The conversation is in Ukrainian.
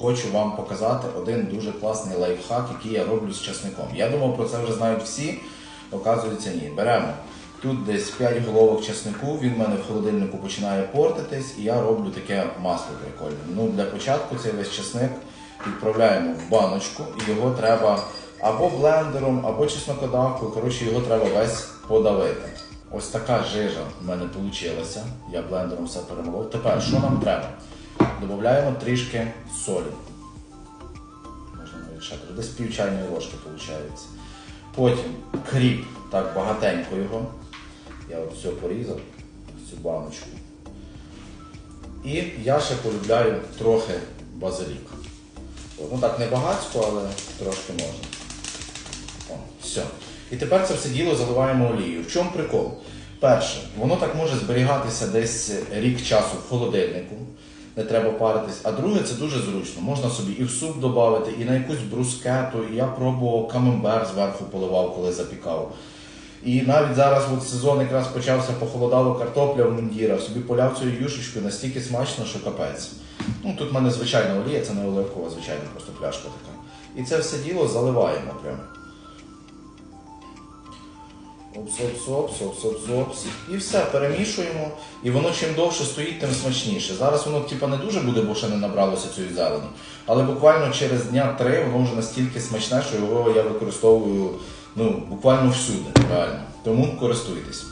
хочу вам показати один дуже класний лайфхак, який я роблю з часником. Я думав, про це вже знають всі, оказується ні. Беремо тут десь 5 головок часнику, він в мене в холодильнику починає портитись, і я роблю таке масло прикольне. Ну, для початку цей весь часник відправляємо в баночку, і його треба або блендером, або чеснокодавкою. Коротше, його треба весь подавити. Ось така жижа в мене вийшла. Я блендером все перемолов. Тепер що нам треба? Додаємо трішки солі. Можна навіть ще десь пів чайної ложки виходить. Потім кріп, так багатенько його. Я от все порізав, цю баночку. І я ще полюбляю трохи базилік. Ну так, не багатсько, але трошки можна. О, все. І тепер це все діло заливаємо олією. В чому прикол? Перше, воно так може зберігатися десь рік часу в холодильнику, не треба паритись. А друге, це дуже зручно. Можна собі і в суп додати, і на якусь брускету. І я пробував камембер зверху поливав, коли запікав. І навіть зараз от сезон якраз почався, похолодало картопля в мундірах, собі поляв цією юшечкою настільки смачно, що капець. Ну тут в мене звичайна олія, це не оливкова, звичайна просто пляшка така. І це все діло заливаємо прямо. Опс, опс. І все, перемішуємо. І воно чим довше стоїть, тим смачніше. Зараз воно типу, не дуже буде, бо ще не набралося цієї зелені. Але буквально через дня три воно вже настільки смачне, що його я використовую ну, буквально всюди. Реально. Тому користуйтесь.